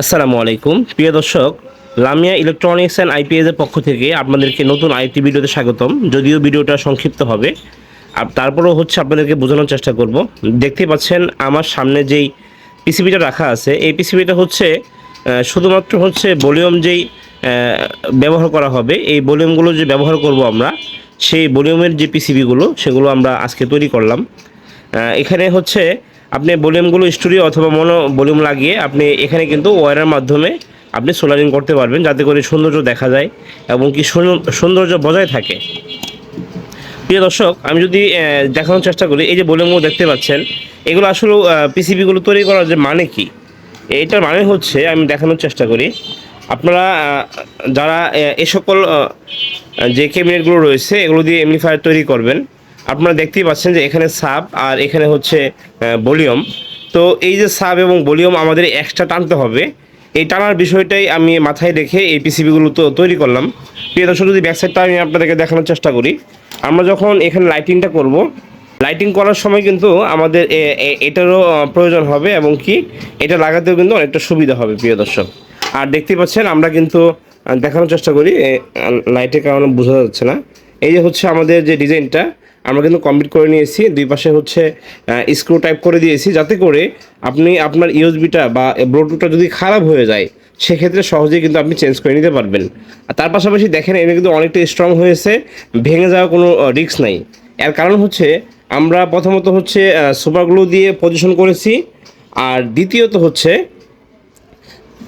আসসালামু আলাইকুম। প্রিয় দর্শক, লামিয়া ইলেকট্রনিক্স অ্যান্ড আইপিএস এর পক্ষ থেকে আপনাদেরকে নতুন আইটি ভিডিওতে স্বাগতম। যদিও ভিডিওটা সংক্ষিপ্ত হবে, আর তারপরেও হচ্ছে আপনাদেরকে বোঝানোর চেষ্টা করব। দেখতেই পাচ্ছেন আমার সামনে যেই পিসিবিটা রাখা আছে, এই পিসিবিটা হচ্ছে শুধুমাত্র হচ্ছে ভলিউম যেই ব্যবহার করা হবে, এই ভলিউমগুলো যে ব্যবহার করব আমরা, সেই ভলিউমের যে পিসিবিগুলো, সেগুলো আমরা আজকে তৈরি করলাম। এখানে হচ্ছে আপনি ভলিউমগুলো স্টুডিও অথবা মনো ভলিউম লাগিয়ে আপনি এখানে কিন্তু ওয়ারের মাধ্যমে আপনি সোলারিং করতে পারবেন, যাতে করে সৌন্দর্য দেখা যায় এবং কি সৌন্দর্য বজায় থাকে। প্রিয় দর্শক, আমি যদি দেখানোর চেষ্টা করি, এই যে ভলিউমগুলো দেখতে পাচ্ছেন, এগুলো আসলে পিসিবিগুলো তৈরি করার যে মানে কি? এটার মানে হচ্ছে, আমি দেখানোর চেষ্টা করি, আপনারা যারা, এ সকল যে ক্যাবিনেটগুলো রয়েছে, এগুলো দিয়ে এমনিফায়ার তৈরি করবেন। আপনারা দেখতেই পাচ্ছেন যে এখানে সাব আর এখানে হচ্ছে ভলিউম। তো এই যে সাব এবং ভলিউম আমাদের এক্সট্রা টানতে হবে। এই টানার বিষয়টাই আমি মাথায় রেখে এই পিসিবিগুলো তো তৈরি করলাম। প্রিয় দর্শক, যদি ব্যাক সাইডটা আমি আপনাদেরকে দেখানোর চেষ্টা করি, আমরা যখন এখানে লাইটিংটা করব লাইটিং করার সময় কিন্তু আমাদের এটারও প্রয়োজন হবে এবং কি এটা লাগাতেও কিন্তু অনেকটা সুবিধা হবে, প্রিয় দর্শক। আর দেখতে পাচ্ছেন আমরা কিন্তু দেখানোর চেষ্টা করি। লাইটের কারণে বোঝা যাচ্ছে না। এই যে হচ্ছে আমাদের যে ডিজাইনটা আমরা কিন্তু কমপ্লিট করে নিয়েছি। দুই পাশে হচ্ছে স্ক্রু টাইপ করে দিয়েছি যাতে করে আপনি আপনার ইউএসবিটা বা ব্লুটুথটা যদি খারাপ হয়ে যায়, সেক্ষেত্রে সহজেই কিন্তু আপনি চেঞ্জ করে নিতে পারবেন। আর তার পাশাপাশি দেখেন এটা কিন্তু অনেকটা স্ট্রং হয়েছে, ভেঙে যাওয়ার কোনো রিস্ক নাই। এর কারণ হচ্ছে, আমরা প্রথমত হচ্ছে সুপারগ্লু দিয়ে পজিশন করেছি। আর দ্বিতীয়ত হচ্ছে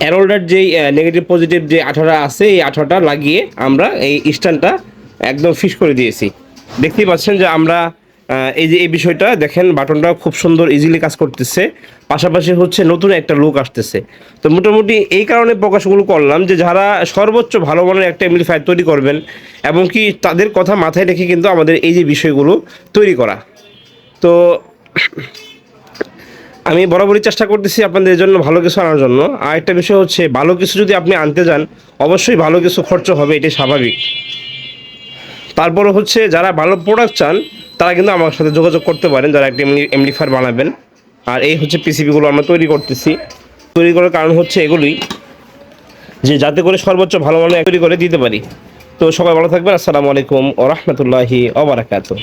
অ্যারোল্ডার যেই নেগেটিভ পজিটিভ যে আঠাটা আছে, এই আঠাটা লাগিয়ে আমরা এই স্ট্যান্ডটা একদম ফিক্স করে দিয়েছি। দেখতেই পাচ্ছেন যে আমরা এই যে এই বিষয়টা, দেখেন বাটনটা খুব সুন্দর ইজিলি কাজ করতেছে। পাশাপাশি হচ্ছে নতুন একটা লুক আসতেছে। তো মোটামুটি এই কারণে প্রকাশগুলো করলাম যে যারা সর্বোচ্চ ভালো মানের একটা এমপ্লিফায়ার তৈরি করবেন এবং কি তাদের কথা মাথায় রেখে কিন্তু আমাদের এই যে বিষয়গুলো তৈরি করা। তো আমি বরাবরই চেষ্টা করতেছি আপনাদের জন্য ভালো কিছু আনার জন্য। আর একটা বিষয় হচ্ছে, ভালো কিছু যদি আপনি আনতে যান, অবশ্যই ভালো কিছু খরচ হবে, এটাই স্বাভাবিক। তারপরে হচ্ছে যারা ভালো প্রোডাক্ট চান, তারা কিন্তু আমার সাথে যোগাযোগ করতে পারেন, যারা একটা এমনি এমডিফার বানাবেন। আর এই হচ্ছে পিসিবিগুলো আমরা তৈরি করতেছি। তৈরি করার কারণ হচ্ছে এগুলি যে যাতে করে সর্বোচ্চ ভালো ভালো তৈরি করে দিতে পারি। তো সবাই ভালো থাকবেন, আসসালামু আলাইকুম ও রহমতুল্লাহি ওবরাকাতু